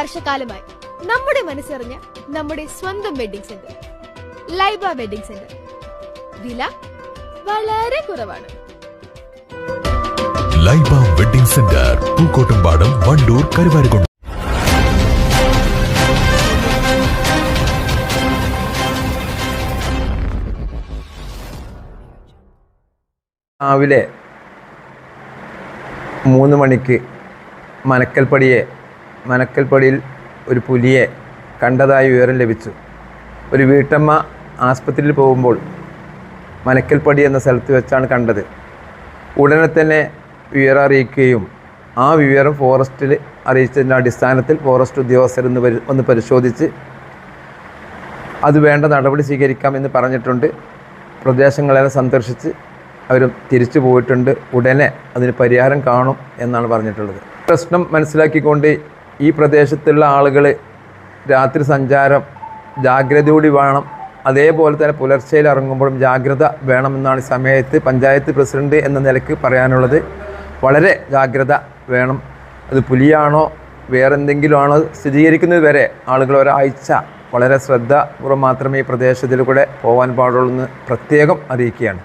വർഷക്കാലമായി നമ്മുടെ മനസ്സറിഞ്ഞ നമ്മുടെ സ്വന്തം wedding centre Laiba wedding centre വില വളരെ കുറവാണ്. Laiba wedding centre Pookkottumpadam Wandoor Karuvarakundu. രാവിലെ മൂന്ന് മണിക്ക് മനക്കൽപ്പടിയെ മനക്കൽപ്പടിയിൽ ഒരു പുലിയെ കണ്ടതായി വിവരം ലഭിച്ചു. ഒരു വീട്ടമ്മ ആസ്പത്രിയിൽ പോകുമ്പോൾ മനക്കൽപ്പടി എന്ന സ്ഥലത്ത് വെച്ചാണ് കണ്ടത്. ഉടനെ തന്നെ വിവരം അറിയിക്കുകയും ആ വിവരം ഫോറസ്റ്റിൽ അറിയിച്ചതിന്റെ അടിസ്ഥാനത്തിൽ ഫോറസ്റ്റ് ഉദ്യോഗസ്ഥരൊന്ന് പരി ഒന്ന് പരിശോധിച്ച് അത് വേണ്ട നടപടി സ്വീകരിക്കാമെന്ന് പറഞ്ഞിട്ടുണ്ട്. പ്രദേശങ്ങളെല്ലാം സന്ദർശിച്ച് അവർ തിരിച്ചു പോയിട്ടുണ്ട്. ഉടനെ അതിന് പരിഹാരം കാണും എന്നാണ് പറഞ്ഞിട്ടുള്ളത്. പ്രശ്നം മനസ്സിലാക്കിക്കൊണ്ട് ഈ പ്രദേശത്തുള്ള ആളുകൾ രാത്രി സഞ്ചാരം ജാഗ്രതയോടെ വേണം. അതേപോലെ തന്നെ പുലർച്ചയിൽ ഇറങ്ങുമ്പോഴും ജാഗ്രത വേണമെന്നാണ് സമയത്ത് പഞ്ചായത്ത് പ്രസിഡന്റ് എന്ന നിലയ്ക്ക് പറയാനുള്ളത്. വളരെ ജാഗ്രത വേണം. അത് പുലിയാണോ വേറെന്തെങ്കിലും ആണോ സ്ഥിരീകരിക്കുന്നത് വരെ ആളുകൾ ഒരാഴ്ച വളരെ ശ്രദ്ധപൂർവം മാത്രമേ ഈ പ്രദേശത്തിൽ കൂടെ പോകാൻ പാടുള്ളൂ എന്ന് പ്രത്യേകം അറിയിക്കുകയാണ്.